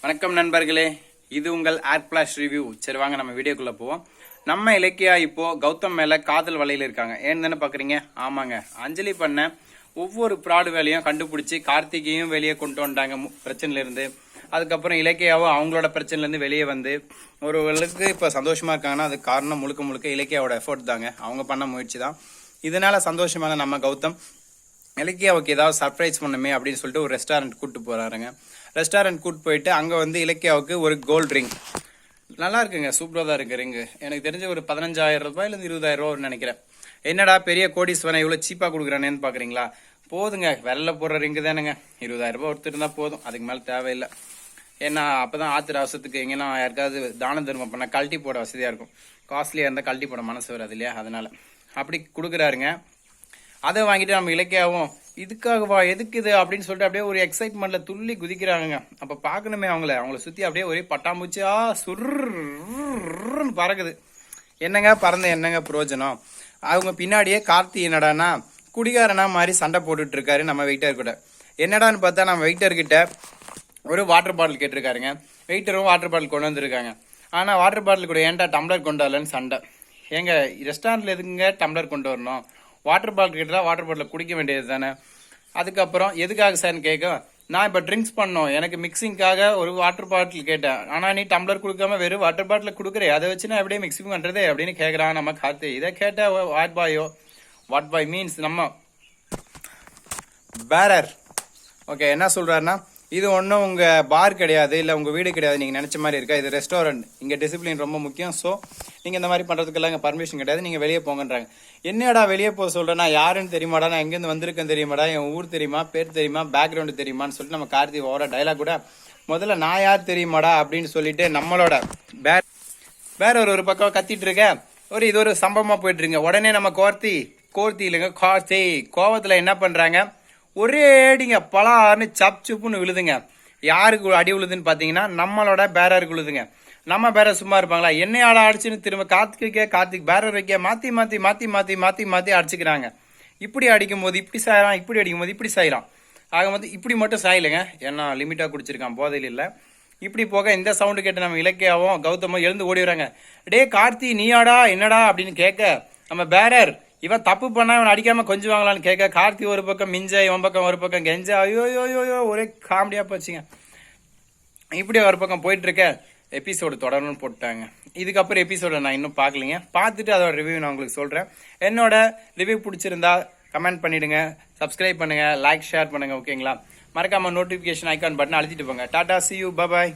வணக்கம் நண்பர்களே. இது உங்கள் ஏர் பிளாஷ் ரிவ்யூ சரி வாங்க நம்ம வீடியோக்குள்ளே போவோம். நம்ம இலக்கியா இப்போது கௌதம் மேலே காதல் வலையில் இருக்காங்க. ஏன்னு தானே பார்க்குறீங்க ஆமாங்க. அஞ்சலி பண்ண ஒவ்வொரு ப்ராடு வேலையும் கண்டுபிடிச்சி கார்த்திகையும் வெளியே கொண்டு வந்துட்டாங்க மு- அதுக்கப்புறம் இலக்கியாவும் அவங்களோட பிரச்சனையிலேருந்து வெளியே வந்து ஒருவர்களுக்கு இப்போ சந்தோஷமாக இருக்காங்கன்னா அது காரணம் முழுக்க முழுக்க இலக்கியாவோட எஃபோர்ட் தாங்க. அவங்க பண்ண முயற்சி தான். இதனால் சந்தோஷமான நம்ம கௌதம். இலக்கியாவுக்கு ஏதாவது சர்ப்ரைஸ் பண்ணுமே அப்படின்னு சொல்லிட்டு ஒரு ரெஸ்டாரண்ட் கூட்டு போகிறாருங்க ரெஸ்டாரண்ட் கூட்டு போயிட்டு அங்கே வந்து இலக்கியாவுக்கு ஒரு கோல்ட் ரிங் நல்லா இருக்குங்க சூப்பராக தான் இருக்கு ரிங்கு எனக்கு தெரிஞ்ச ஒரு பதினஞ்சாயிரம் ரூபாய் இல்ல இருபதாயிரம் ரூபா நினைக்கிறேன். என்னடா பெரிய கோடீஸ்வரன் இவ்வளோ சீப்பாக கொடுக்குறானேன்னு பார்க்குறீங்களா போதுங்க வெள்ளை போடுற ரிங்கு தானுங்க. இருபதாயிரம் ரூபாய் ஒருத்தர் இருந்தா போதும் அதுக்கு மேலே தேவையில்லை. ஏன்னா அப்போ தான் ஆத்திர அவசரத்துக்கு எங்கன்னா யாருக்காவது தான தர்மம் பண்ணால் கழட்டி போட வசதியாக இருக்கும். காஸ்ட்லியாக இருந்தால் கழட்டி போட மனசு வராது இல்லையா? அதனால். அப்படி கொடுக்குறாருங்க. அதை வாங்கிட்டு நம்ம இலக்கியாவும் இதுக்காகவா எதுக்கு இது அப்படின்னு சொல்லிட்டு அப்படியே ஒரு எக்ஸைட்மெண்ட்ல துள்ளி குதிக்கிறாங்க அப்ப பார்க்கணுமே அவங்கள. அவங்கள சுத்தி அப்படியே ஒரே பட்டாம்பூச்சியா சுருன்னு பறக்குது. என்னங்க பறந்த என்னங்க பிரயோஜனம் அவங்க பின்னாடியே கார்த்தி என்னடானா குடிகாரனா மாதிரி சண்டை போட்டுட்டு இருக்காரு நம்ம வெயிட்டர் கூட. என்னடான்னு பார்த்தா நம்ம வெயிட்டர் கிட்ட ஒரு வாட்டர் பாட்டில் கேட்டிருக்காருங்க. வெயிட்டரும் வாட்டர் பாட்டில் கொண்டு வந்திருக்காங்க. ஆனால் வாட்டர் பாட்டில் கூட ஏன்டா டம்ளர் கொண்டு வரலன்னு சண்டை. ஏங்க ரெஸ்டாரண்ட்ல எதுக்குங்க டம்ளர் கொண்டு வரணும்? வாட்டர் பாட்டில் கேட்டால் வாட்டர் பாட்டில் குடிக்க வேண்டியது தானே? அதுக்கப்புறம் எதுக்காக சார்னு கேட்க நான் இப்போ ட்ரிங்க்ஸ் பண்ணோம். எனக்கு மிக்சிங்காக ஒரு வாட்டர் பாட்டில் கேட்டேன். ஆனால் நீ டம்ளர் கொடுக்காம வெறும் வாட்டர் பாட்டில் கொடுக்குறே அதை வச்சு நான் எப்படியே மிக்சிங் பண்ணுறது அப்படின்னு கேட்குறான் நம்ம கார்த்தி. இதை கேட்ட வாட் பாயோ வாட் பாய் மீன்ஸ் நம்ம பேரர் ஓகே என்ன சொல்கிறாருன்னா இது ஒன்றும் உங்கள் பார் கிடையாது இல்லை உங்கள் வீடு கிடையாது நீங்கள் நினச்ச மாதிரி இருக்கா? இது ரெஸ்டாரண்ட் இங்கே டிசிப்ளின் ரொம்ப முக்கியம். ஸோ நீங்கள் இந்த மாதிரி பண்ணுறதுக்கெல்லாம் இங்கே பர்மிஷன் கிடையாது. நீங்கள் வெளியே போங்கன்றாங்க. என்னடா வெளியே போக சொல்கிறேன் நான் யாருன்னு தெரியுமாடா? நான் எங்கேருந்து வந்திருக்கேன் தெரியுமாடா? என் ஊர் தெரியுமா? பேர் தெரியுமா? பேக்ரவுண்டு தெரியுமான்னு சொல்லிட்டு நம்ம கார்த்தி ஓட டைலாக் கூட முதல்ல நான் யார் தெரியுமாடா? அப்படின்னு சொல்லிட்டு நம்மளோட பேர் வேற ஒரு ஒரு பக்கம் கத்திட்டு இருக்க ஒரு இது ஒரு சம்பவமா போயிட்டு இருங்க உடனே நம்ம கோர்த்தி கோர்த்தி இல்லைங்க கார்த்தி கோவத்துல என்ன பண்றாங்க? ஒரே அடிங்க பலான்னு சப் சுப்புன்னு விழுதுங்க. யாருக்கு அடி விழுதுன்னு பார்த்தீங்கன்னா நம்மளோட பேரருக்கு விழுதுங்க நம்ம பேரர் சும்மா இருப்பாங்களா? என்னை ஆட அடிச்சுன்னு திரும்ப கார்த்திகே கார்த்திக் பேரர் வைக்க மாற்றி மாற்றி மாற்றி மாற்றி மாற்றி மாற்றி அடிச்சுக்கிறாங்க. இப்படி அடிக்கும் போது இப்படி சாயலாம் இப்படி அடிக்கும் போது இப்படி சாயலாம் ஆக வந்து இப்படி மட்டும் சாயலைங்க. ஏன்னா லிமிட்டாக குடிச்சிருக்கான் போதையில் இல்லை. இப்படி போக இந்த சவுண்டு கேட்டு நம்ம இலக்கியாவும் கௌதமும் எழுந்து ஓடி வராங்க. டே கார்த்தி நீயாடா என்னடா? அப்படின்னு கேட்க நம்ம பேரர் இவன் தப்பு பண்ணா இவன் அடிக்காம கொஞ்சம் வாங்கலாம்னு கேட்க கார்த்தி ஒரு பக்கம் மிஞ்ச இவன் பக்கம் ஒரு பக்கம் கெஞ்ச ஐயோ ஐயோ ஒரே காமெடியா போச்சுங்க. இப்படி ஒரு பக்கம் போயிட்டு இருக்க எபிசோடு தொடரணும்னு போட்டாங்க. இதுக்கப்புறம் எபிசோடை நான் இன்னும் பார்க்கலைங்க. பார்த்துட்டு அதோட ரிவ்யூ நான் உங்களுக்கு சொல்கிறேன் என்னோட ரிவ்யூ பிடிச்சிருந்தா கமெண்ட் பண்ணிடுங்க சப்ஸ்கிரைப் பண்ணுங்கள் லைக் ஷேர் பண்ணுங்க ஓகேங்களா மறக்காமல் நோட்டிஃபிகேஷன் ஐக்கான் பட்டன் அழுத்திட்டு போங்க. Tata C you bye